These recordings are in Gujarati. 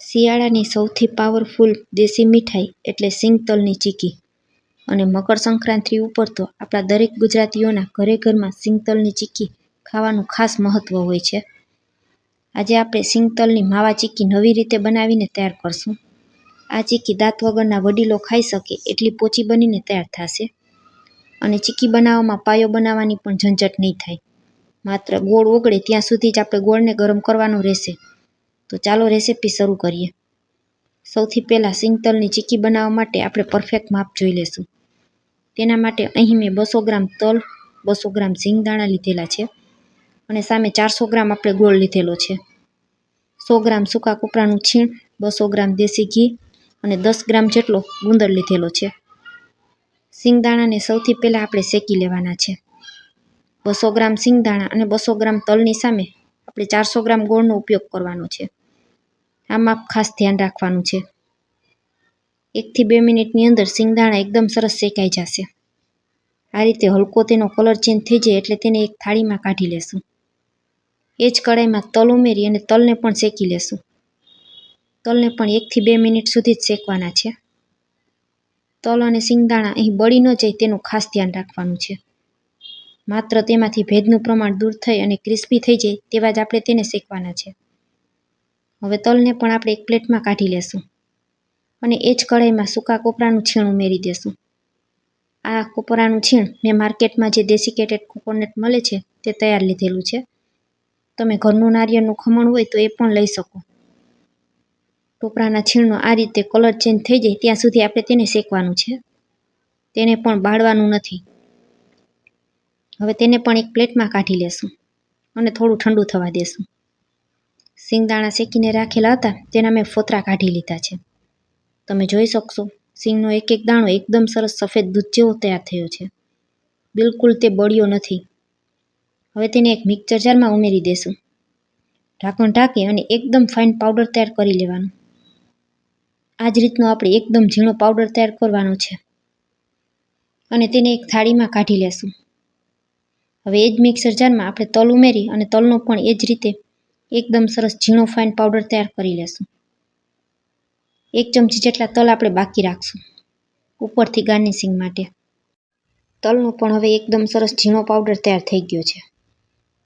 શિયાળાની સૌથી પાવરફુલ દેશી મીઠાઈ એટલે સિંગતલની ચીકી. અને મકર સંક્રાંતિ ઉપર તો આપણા દરેક ગુજરાતીઓના ઘરે ઘરમાં સિંગતલની ચીકી ખાવાનું ખાસ મહત્વ હોય છે. આજે આપણે સિંગતલની માવા ચીકી નવી રીતે બનાવીને તૈયાર કરશું. આ ચીકી દાંત વગરના વડીલો ખાઈ શકે એટલી પોચી બનીને તૈયાર થશે. અને ચીકી બનાવવામાં પાયો બનાવવાની પણ ઝંઝટ નહીં થાય. માત્ર ગોળ ઓગળે ત્યાં સુધી જ આપણે ગોળને ગરમ કરવાનો રહેશે. તો ચાલો રેસીપી શરૂ કરીએ. સૌથી પહેલાં સિંગતલની ચીકી બનાવવા માટે આપણે પરફેક્ટ માપ જોઈ લેશું તેના માટે અહીં મેં બસો ગ્રામ તલ, બસો ગ્રામ સિંગદાણા લીધેલા છે અને સામે ચારસો ગ્રામ આપણે ગોળ લીધેલો છે. સો ગ્રામ સૂકા કોપરાનું છીણ, બસો ગ્રામ દેશી ઘી અને દસ ગ્રામ જેટલો ગુંદર લીધેલો છે. સિંગદાણાને સૌથી પહેલાં આપણે શેકી લેવાના છે. બસો ગ્રામ સિંગદાણા અને બસો ગ્રામ તલની સામે આપણે ચારસો ગ્રામ ગોળનો ઉપયોગ કરવાનો છે. આ માપ ખાસ ધ્યાન રાખવાનું છે. એકથી બે મિનિટની અંદર સિંગદાણા એકદમ સરસ શેકાઈ જશે. આ રીતે હલકો તેનો કલર ચેન્જ થઈ જાય એટલે તેને એક થાળીમાં કાઢી લેશું. એ જ કડાઈમાં તલ ઉમેરી અને તલને પણ શેકી લેશું. તલને પણ એકથી બે મિનિટ સુધી જ શેકવાના છે. તલ અને સિંગદાણા અહીં બળી ન જાય તેનું ખાસ ધ્યાન રાખવાનું છે. માત્ર તેમાંથી ભેજનું પ્રમાણ દૂર થઈ અને ક્રિસ્પી થઈ જાય તેવા જ આપણે તેને શેકવાના છે. હવે તલને પણ આપણે એક પ્લેટમાં કાઢી લેશું. અને એ જ કઢાઈમાં સૂકા કોપરાનું છીણ ઉમેરી દેશું. આ કોપરાનું છીણ મેં માર્કેટમાં જે ડેસિકેટેડ કોકોનટ મળે છે, તે તૈયાર લીધેલું છે. તમે ઘરનું નારિયેળનું ખમણ હોય તો એ પણ લઈ શકો. ટોપરાના છીણનો આ રીતે કલર ચેન્જ થઈ જાય ત્યાં સુધી આપણે તેને શેકવાનું છે. તેને પણ બાળવાનું નથી. હવે તેને પણ એક પ્લેટમાં કાઢી લેશું અને થોડું ઠંડુ થવા દેશું. સિંગદાણા શેકીને રાખેલા હતા તેના મેં ફોતરા કાઢી લીધા છે. તમે જોઈ શકશો, સિંગનો એક એક દાણો એકદમ સરસ સફેદ દૂધ જેવો તૈયાર થયો છે. બિલકુલ તે બળ્યો નથી. હવે તેને એક મિક્સર જારમાં ઉમેરી દેશું. ઢાંકણ ઢાંકી અને એકદમ ફાઇન પાવડર તૈયાર કરી લેવાનો. આ જ રીતનો આપણે એકદમ ઝીણો પાવડર તૈયાર કરવાનો છે. અને તેને એક થાળીમાં કાઢી લેશું. હવે એ જ મિક્સર જારમાં આપણે તલ ઉમેરી અને તલનો પણ એ જ રીતે એકદમ સરસ ઝીણો ફાઇન પાવડર તૈયાર કરી લેશું. એક ચમચી જેટલા તલ આપણે બાકી રાખશું, ઉપરથી ગાર્નિશિંગ માટે. તલનો પણ હવે એકદમ સરસ ઝીણો પાવડર તૈયાર થઈ ગયો છે.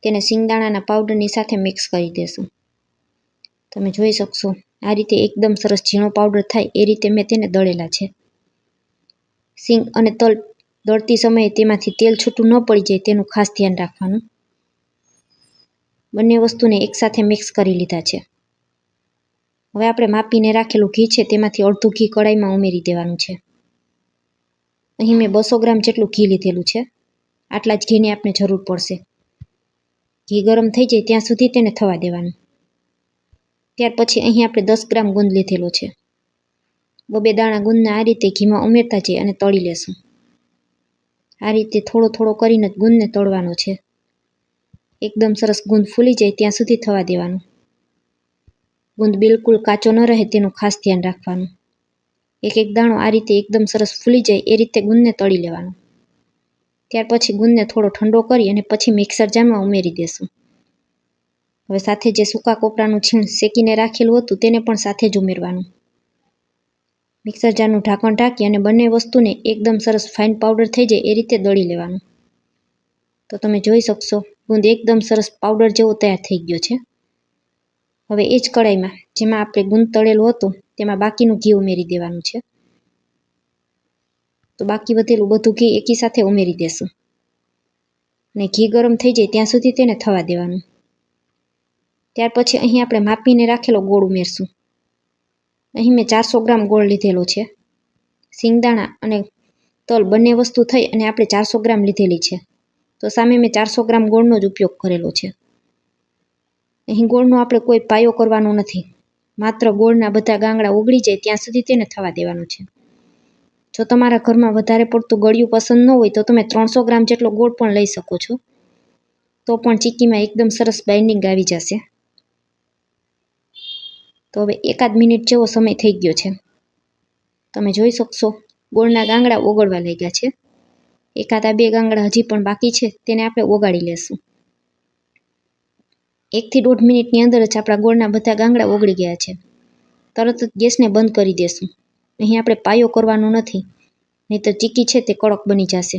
તેને સિંગદાણાના પાવડરની સાથે મિક્સ કરી દેશું. તમે જોઈ શકશો, આ રીતે એકદમ સરસ ઝીણો પાવડર થાય એ રીતે મેં તેને દળેલા છે. સિંગ અને તલ દળતી સમયે તેમાંથી તેલ છૂટું ન પડી જાય તેનું ખાસ ધ્યાન રાખવાનું. બંને વસ્તુને એકસાથે મિક્સ કરી લીધા છે. હવે આપણે માપીને રાખેલું ઘી છે, તેમાંથી અડધું ઘી કડાઈમાં ઉમેરી દેવાનું છે. અહીં મેં બસો ગ્રામ જેટલું ઘી લીધેલું છે. આટલા જ ઘીની આપણે જરૂર પડશે. ઘી ગરમ થઈ જાય ત્યાં સુધી તેને થવા દેવાનું. ત્યાર પછી અહીં આપણે દસ ગ્રામ ગુંદ લીધેલો છે. બબે દાણા ગુંદને આ રીતે ઘીમાં ઉમેરતા જઈએ અને તળી લેશું. આ રીતે થોડો થોડો કરીને જ ગુંદને તળવાનો છે. એકદમ સરસ ગુંદ ફૂલી જાય ત્યાં સુધી થવા દેવાનું. ગુંદ બિલકુલ કાચો ન રહે તેનું ખાસ ધ્યાન રાખવાનું. એક એક દાણો આ રીતે એકદમ સરસ ફૂલી જાય એ રીતે ગુંદને તળી લેવાનું. ત્યાર પછી ગુંદને થોડો ઠંડો કરી અને પછી મિક્સર જારમાં ઉમેરી દેશું. હવે સાથે જે સૂકા કોપરાનું છીણ શેકીને રાખેલું હતું તેને પણ સાથે જ ઉમેરવાનું. મિક્સર જારનું ઢાંકણ ઢાંકી અને બંને વસ્તુને એકદમ સરસ ફાઇન પાવડર થઈ જાય એ રીતે દળી લેવાનું. તો તમે જોઈ શકશો. ગુંદ એકદમ સરસ પાવડર જેવો તૈયાર થઈ ગયો છે. હવે એ જ કડાઈમાં, જેમાં આપણે ગુંદ તળેલું હતું, તેમાં બાકીનું ઘી ઉમેરી દેવાનું છે. તો બાકી વધેલું બધું ઘી એકી સાથે ઉમેરી દેશું. અને ઘી ગરમ થઈ જાય ત્યાં સુધી તેને થવા દેવાનું. ત્યાર પછી અહીં આપણે માપીને રાખેલો ગોળ ઉમેરશું. અહીં મેં ચારસો ગ્રામ ગોળ લીધેલો છે. સિંગદાણા અને તલ બંને વસ્તુ થઈ અને આપણે ચારસો ગ્રામ લીધેલી છે. તો સામે મેં ચારસો ગ્રામ ગોળનો જ ઉપયોગ કરેલો છે. અહીં ગોળનો આપણે કોઈ પાયો કરવાનો નથી. માત્ર ગોળના બધા ગાંગડા ઓગળી જાય ત્યાં સુધી તેને થવા દેવાનું છે. જો તમારા ઘરમાં વધારે પડતું ગળ્યું પસંદ ન હોય તો તમે ત્રણસો ગ્રામ જેટલો ગોળ પણ લઈ શકો છો. તો પણ ચીક્કીમાં એકદમ સરસ બાઇન્ડિંગ આવી જશે. તો હવે એકાદ મિનિટ જેવો સમય થઈ ગયો છે. તમે જોઈ શકશો, ગોળના ગાંગડા ઓગળવા લાગ્યા છે. એકાદા બે ગાંગડા હજી પણ બાકી છે, તેને આપણે ઓગાળી લેશું. એકથી દોઢ મિનિટની અંદર જ આપણા ગોળના બધા ગાંગડા ઓગળી ગયા છે. તરત જ ગેસને બંધ કરી દેશું. અહીં આપણે પાયો કરવાનો નથી નહીં તો ચીકી છે તે કડક બની જશે.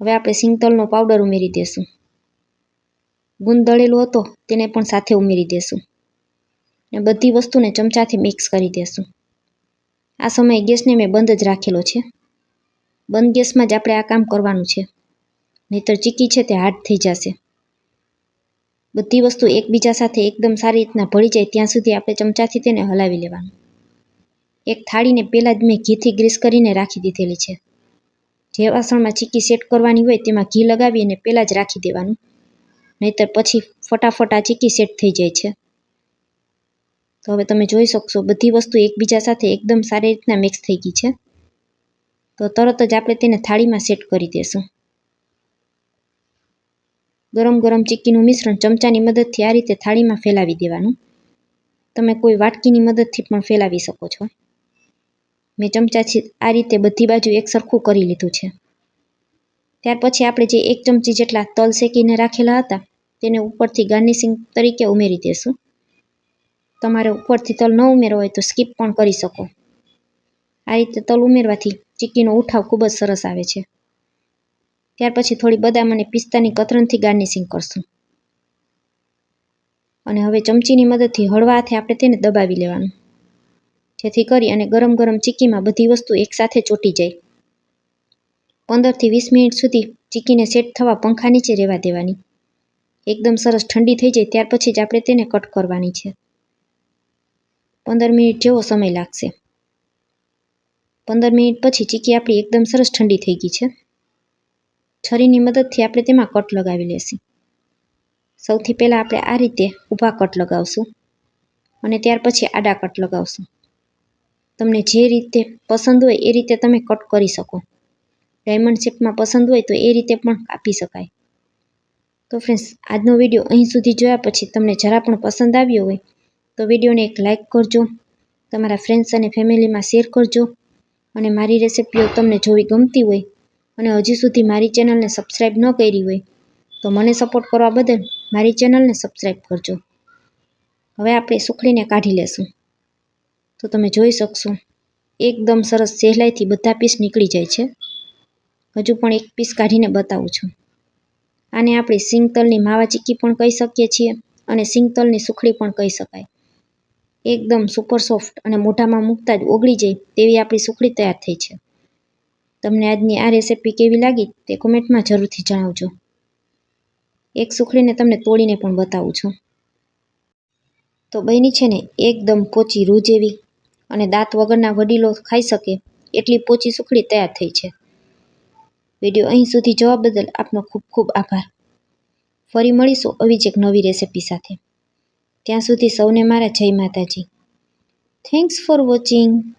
હવે આપણે સિંગતલનો પાવડર ઉમેરી દેશું. ગુંદ દળેલો હતો, તેને પણ સાથે ઉમેરી દેશું. ને બધી વસ્તુને ચમચાથી મિક્સ કરી દેશું. આ સમયે ગેસને મેં બંધ જ રાખેલો છે. બંધ ગેસમાં જ આપણે આ કામ કરવાનું છે. નહીતર ચીકી છે તે હાર્ડ થઈ જશે. બધી વસ્તુ એકબીજા સાથે એકદમ સારી રીતના ભળી જાય ત્યાં સુધી આપણે ચમચાથી તેને હલાવી લેવાનું. એક થાળીને પહેલાં જ મેં ઘીથી ગ્રીસ કરીને રાખી દીધેલી છે. જે વાસણમાં ચીકી સેટ કરવાની હોય તેમાં ઘી લગાવી અને પહેલાં જ રાખી દેવાનું. નહીતર પછી ફટાફટ આ ચીકી સેટ થઈ જાય છે. તો હવે તમે જોઈ શકશો બધી વસ્તુ એકબીજા સાથે એકદમ સારી રીતના મિક્સ થઈ ગઈ છે. તો તરત જ આપણે તેને થાળીમાં સેટ કરી દેશું. ગરમ ગરમ ચીક્કીનું મિશ્રણ ચમચાની મદદથી આ રીતે થાળીમાં ફેલાવી દેવાનું. તમે કોઈ વાટકીની મદદથી પણ ફેલાવી શકો છો. મેં ચમચાથી આ રીતે બધી બાજુ એક સરખું કરી લીધું છે. ત્યાર પછી આપણે જે એક ચમચી જેટલા તલ શેકીને રાખેલા હતા, તેને ઉપરથી ગાર્નિશિંગ તરીકે ઉમેરી દેશું. તમારે ઉપરથી તલ ન ઉમેરો હોય તો સ્કીપ પણ કરી શકો. આ રીતે તલ ઉમેરવાથી ચીક્કીનો ઉઠાવ ખૂબ જ સરસ આવે છે. ત્યાર પછી થોડી બદામ અને પિસ્તાની કતરણથી ગાર્નિશિંગ કરશું. અને હવે ચમચીની મદદથી હળવા હાથે આપણે તેને દબાવી લેવાનું. જેથી કરી અને ગરમ ગરમ ચીક્કીમાં બધી વસ્તુ એકસાથે ચોટી જાય. પંદરથી વીસ મિનિટ સુધી ચીક્કીને સેટ થવા પંખા નીચે રહેવા દેવાની. એકદમ સરસ ઠંડી થઈ જાય ત્યાર પછી જ આપણે તેને કટ કરવાની છે. પંદર મિનિટ જેવો સમય લાગશે. પંદર મિનિટ પછી ચીકી આપણી એકદમ સરસ ઠંડી થઈ ગઈ છે. છરીની મદદથી આપણે તેમાં કટ લગાવી લેશું. સૌથી પહેલાં આપણે આ રીતે ઊભા કટ લગાવશું અને ત્યાર પછી આડા કટ લગાવશું. તમને જે રીતે પસંદ હોય એ રીતે તમે કટ કરી શકો. ડાયમંડ શેપમાં પસંદ હોય તો એ રીતે પણ કાપી શકાય. તો ફ્રેન્ડ્સ, આજનો વીડિયો અહીં સુધી જોયા પછી તમને જરા પણ પસંદ આવ્યો હોય તો વિડીયોને એક લાઇક કરજો, તમારા ફ્રેન્ડ્સ અને ફેમિલીમાં શેર કરજો અને મારી રેસિપીઓ તમને જોવી ગમતી હોય અને હજી સુધી મારી ચેનલને સબસ્ક્રાઈબ ન કરી હોય, તો મને સપોર્ટ કરવા બદલ મારી ચેનલને સબસ્ક્રાઈબ કરજો. હવે આપણે સુખડીને કાઢી લેશું. તો તમે જોઈ શકશો, એકદમ સરસ સહેલાઈથી બધા પીસ નીકળી જાય છે. હજુ પણ એક પીસ કાઢીને બતાવું છું. આને આપણે સિંગતલની માવા ચીક્કી પણ કહી શકીએ છીએ અને સિંગતલની સુખડી પણ કહી શકાય. એકદમ સુપર સોફ્ટ અને મોઢામાં મૂકતા જ ઓગળી જાય તેવી આપણી સુખડી તૈયાર થઈ છે. તમને આજની આ રેસિપી કેવી લાગી તે કોમેન્ટમાં જરૂરથી જણાવજો. એક સુખડીને તમને તોડીને પણ બતાવું છું. તો બની છે ને એકદમ પોચી રૂ જેવી અને દાંત વગરના વડીલો ખાઈ શકે એટલી પોચી સુખડી તૈયાર થઈ છે. વીડિયો અહીં સુધી જોવા બદલ આપનો ખૂબ ખૂબ આભાર. ફરી મળીશું આવી જ એક નવી રેસિપી સાથે. ત્યાં સુધી સૌને મારા જય માતાજી. Thanks for watching